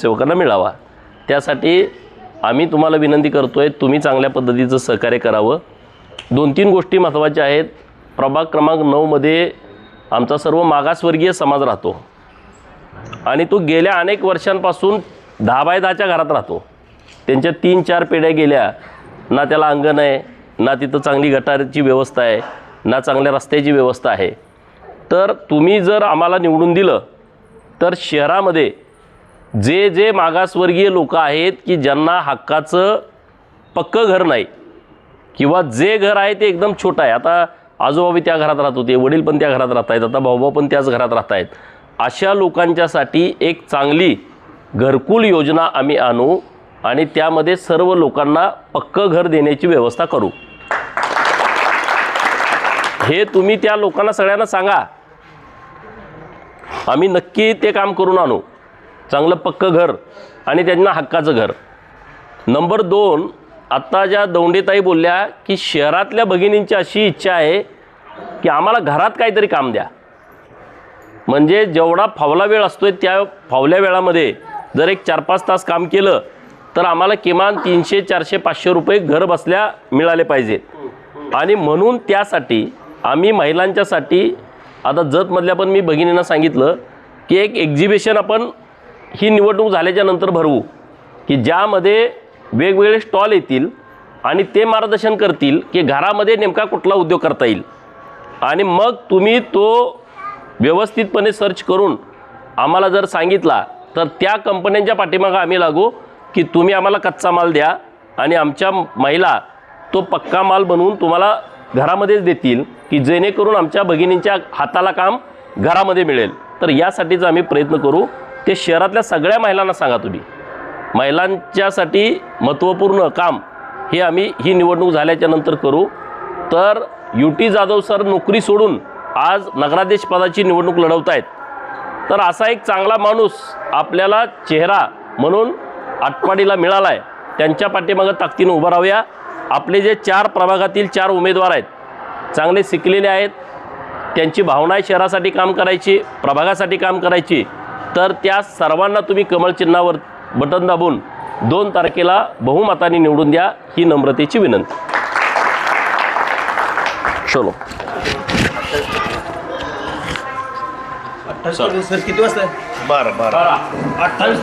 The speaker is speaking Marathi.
सेवकांना मिळावा. त्यासाठी आम्ही तुम्हाला विनंती करतो आहे तुम्ही चांगल्या पद्धतीचं सहकार्य करावं. दोन तीन गोष्टी महत्त्वाच्या आहेत. प्रभाग क्रमांक नऊमध्ये आमचा सर्व मागासवर्गीय समाज राहतो. आणि तो गेल्या अनेक वर्षांपासून दहा बाय दहाच्या घरात राहतो. त्यांच्या तीन चार पिढ्या गेल्या ना त्याला अंगण आहे ना तिथं चांगली गटारची व्यवस्था आहे ना चांगल्या रस्त्याची व्यवस्था आहे. तर तुम्ही जर आम्हाला निवडून दिलं तर शहरामध्ये जे जे मागासवर्गीय लोक आहेत की ज्यांना हक्काचं पक्कं घर नाही किंवा जे घर आहे ते एकदम छोटं आहे. आता आजोबा बी त्या घरात राहत होते वडील पण त्या घरात राहत आहेत आता भाऊभाऊ पण त्याच घरात राहत आहेत अशा लोकांच्यासाठी एक चांगली घरकुल योजना आम्ही आणू आणि त्यामध्ये सर्व लोकांना पक्कं घर देण्याची व्यवस्था करू. हे तुम्ही त्या लोकांना सगळ्यांना सांगा. आम्ही नक्की ते काम करून आणू. चांगलं पक्कं घर आणि त्यांना हक्काचं घर. नंबर दोन आत्ता ज्या दौंडेताई बोलल्या की शहरातल्या भगिनींची अशी इच्छा आहे की आम्हाला घरात काहीतरी काम द्या. म्हणजे जेवढा फावला वेळ असतोय त्या फावल्या वेळामध्ये जर एक चार पाच तास काम केलं तर आम्हाला किमान तीनशे चारशे पाचशे रुपये घर बसल्या मिळाले पाहिजेत आणि म्हणून त्यासाठी आम्ही महिलांच्यासाठी आता जतमधल्या पण मी भगिनींना सांगितलं की एक एक्झिबिशन आपण ही निवडणूक झाल्याच्यानंतर भरवू की ज्यामध्ये वेगवेगळे स्टॉल येतील आणि ते मार्गदर्शन करतील की घरामध्ये नेमका कुठला उद्योग करता येईल. आणि मग तुम्ही तो व्यवस्थितपणे सर्च करून आम्हाला जर सांगितला तर त्या कंपन्यांच्या पाठीमागं आम्ही लागू की तुम्ही आम्हाला कच्चा माल द्या आणि आमच्या महिला तो पक्का माल बनवून तुम्हाला घरामध्येच देतील की जेणेकरून आमच्या भगिनींच्या हाताला काम घरामध्ये मिळेल. तर यासाठीच आम्ही प्रयत्न करू ते शहरातल्या सगळ्या महिलांना सांगा तुम्ही. महिलांच्यासाठी महत्त्वपूर्ण काम हे आम्ही ही निवडणूक झाल्याच्यानंतर करू. तर यू टी जाधव सर नोकरी सोडून आज नगराध्यक्ष पदाची निवडणूक लढवत आहेत. तर असा एक चांगला माणूस आपल्याला चेहरा म्हणून आटपाडीला मिळाला आहे त्यांच्या पाठीमागं ताकदीनं उभं राहूया. आपले जे चार प्रभागातील चार उमेदवार आहेत चांगले शिकलेले आहेत. त्यांची भावना आहे शहरासाठी काम करायची प्रभागासाठी काम करायची. तर त्या सर्वांना तुम्ही कमळ चिन्हावर बटन दाबून दोन तारखेला बहुमताने निवडून द्या ही नम्रतेची विनंती. चलो सर किती वाजता बरं बरं. अठ्ठावीस